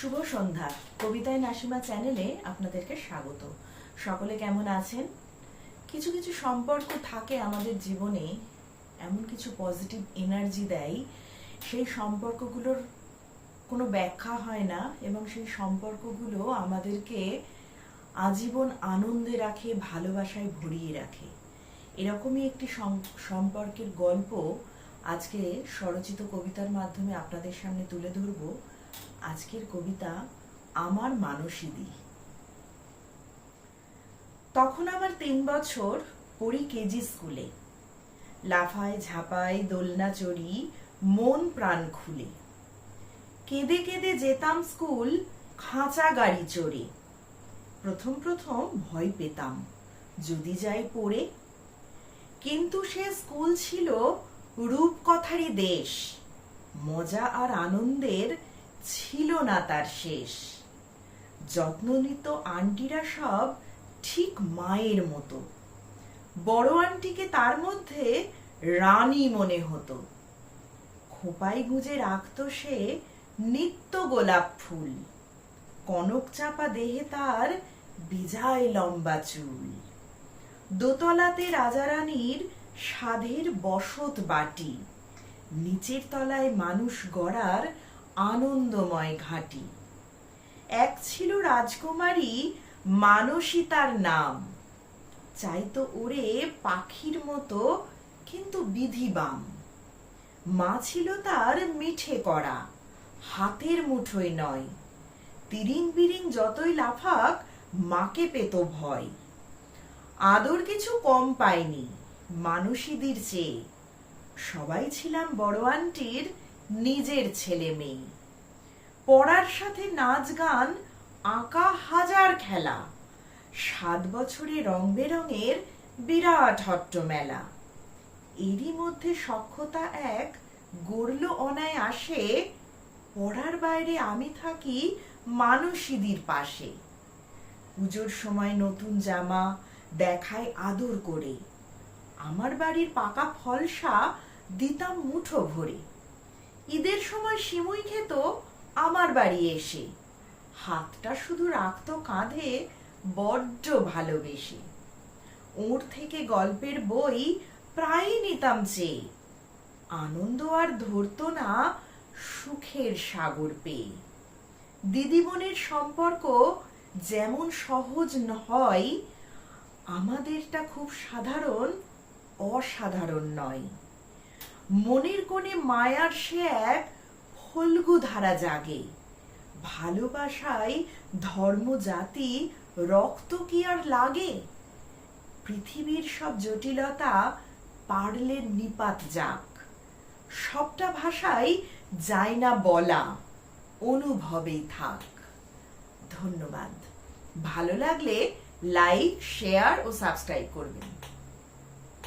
শুভ সন্ধ্যা। কবিতায় নাসিমা চ্যানেলে আপনাদেরকে স্বাগত। সকলে কেমন আছেন? কিছু কিছু সম্পর্ক থাকে আমাদের জীবনে, এমন কিছু পজিটিভ এনার্জি দেয়, সেই সম্পর্কগুলোর কোনো ব্যাখ্যা হয় না এবং সেই সম্পর্কগুলো আমাদেরকে আজীবন আনন্দে রাখে, ভালোবাসায় ভরিয়ে রাখে। এরকমই একটি সম- সম্পর্কের গল্প আজকে স্বরচিত কবিতার মাধ্যমে আপনাদের সামনে তুলে ধরব। আজকের কবিতা আমার মানসীদি তখন আমার তিন বছর পড়ি কেজি স্কুলে। লাফায় ঝাপায় দোলনা চড়ি, মন প্রাণ খুলে। কেঁদে কেঁদে যেতাম স্কুল, খাঁচা গাড়ি চড়ে। প্রথম প্রথম ভয় পেতাম, যদি যাই পড়ে। কিন্তু সে স্কুল ছিল রূপকথারই দেশ। মজা আর আনন্দের ছিল না তার শেষ। যত্ন নিত আন্টিরা সব ঠিক মায়ের মতো। বড় আন্টিকে তার মধ্যে রানী মনে হতো। খোপায় গুজে রাখত সে নিত্য গোলাপ ফুল। কনক চাপা দেহে তার বিজায় লম্বা চুল। দোতলাতে রাজারানীর সাধের বসত বাটি। নিচের তলায় মানুষ গড়ার আনন্দময় ঘাটি। এক ছিল রাজকুমারী, মানসী তার নাম। চাইতো ওরে পাখির মতো, কিন্তু বিধিবাম। মা ছিল তার মিঠে করা হাতের মুঠোয় নয়। তিরিং বিরিং যতই লাফাক, মাকে পেত ভয়। আদর কিছু কম পায়নি মানুষীদের চেয়ে। সবাই ছিলাম বড় আন্টির নিজের ছেলে মেয়ে। পড়ার সাথে নাচ গান, আঁকা হাজার খেলা। সাত বছরে রং বেরঙের বিরাট হট্ট মেলা এরই মধ্যে সক্ষতা এক গড়ল অনায় আসে পড়ার বাইরে আমি থাকি মানসীদির পাশে। পুজোর সময় নতুন জামা দেখায় আদর করে। আমার বাড়ির পাকা ফলসা দিতাম মুঠো ভরে। ঈদের সময় সিমুই খেত আমার বাড়ি এসে। হাতটা শুধু রাখতো কাঁধে, বড্ড ভালোবেসে। ওর থেকে গল্পের বই প্রায়ই নিতাম চেয়ে। আনন্দ আর ধরতো না সুখের সাগর পেয়ে। দিদি বোনের সম্পর্ক যেমন সহজ হয় আমাদেরটা খুব সাধারণ, অসাধারণ নয়। মনের কোণে মায়ার সে এক ফল্গু ধারা জাগে। ভালোবাসায় ধর্ম, জাতি, রক্ত কি আর লাগে? পৃথিবীর সব জটিলতা পারলে নিপাত যাক। সবটা ভাষাই যায় না বলা, অনুভবেই থাক। ধন্যবাদ। ভালো লাগলে লাইক শেয়ার ও সাবস্ক্রাইব করবেন।